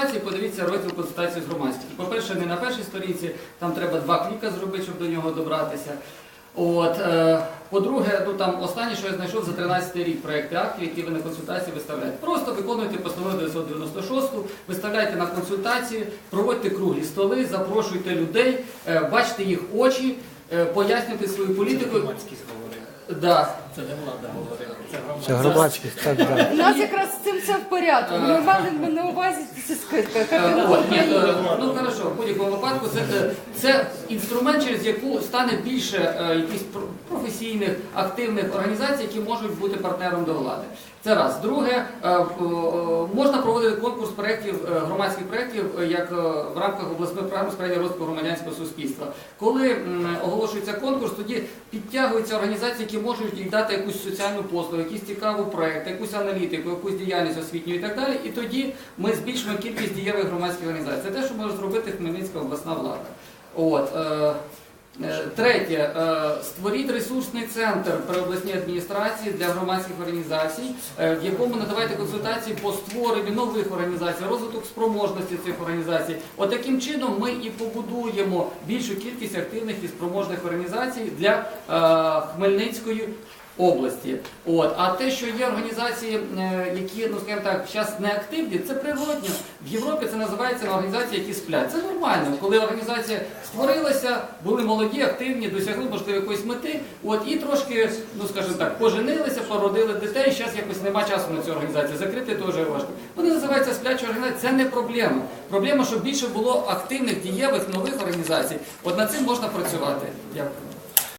консультації, подивіться розділ консультації з громадськістю. По-перше, не на першій сторінці, там треба два кліка зробити, щоб до нього добратися. От, е, по-друге, ну там останнє, що я знайшов за 13 рік проекти актів, які ви на консультації виставляєте. Просто виконуйте постанову 996, виставляйте на консультації, проводьте круглі столи, запрошуйте людей, е, бачите їх очі, е, пояснюйте свою політику. Це Громадськість говорила. Да. Це не влада говорила, це Це громадськість. так, так. У нас якраз все в порядку. Мали на увазі це скидка. От, ні, е, ну хорошо, в будь-якому випадку це, е, це інструмент, через яку стане більше е, якихось професійних активних організацій, які можуть бути партнером до влади. Це раз. Друге, е, е, можна проводити конкурс проєктів, громадських проєктів, як в рамках обласної програми сприяння розвитку громадянського суспільства. Коли оголошується конкурс, тоді підтягуються організації, які можуть дати якусь соціальну послугу, якийсь цікавий проєкт, якусь аналітику, якусь діяльність освітню і так далі. І тоді ми збільшимо кількість дієвих громадських організацій. Це те, що може зробити Хмельницька обласна влада. От. е, Е, Третє, е, створіть ресурсний центр при обласній адміністрації для громадських організацій, в якому надавайте консультації по створенню нових організацій, розвиток спроможності цих організацій. От чином ми і побудуємо більшу кількість активних і спроможних організацій для Хмельницької області. От. А те, що є організації, е, які, ну скажімо так, зараз не активні, це природньо. В Європі це називається організації, які сплять. Це нормально, коли організація створилася, були молоді, активні, досягли можливо якоїсь мети, от і трошки, ну скажімо так, поженилися, породили дітей. Зараз якось нема часу на цю організацію. Закрити теж важко. Вони називаються сплячі організації. Це не проблема. Проблема, щоб більше було активних, дієвих нових організацій. От над цим можна працювати. Дякую.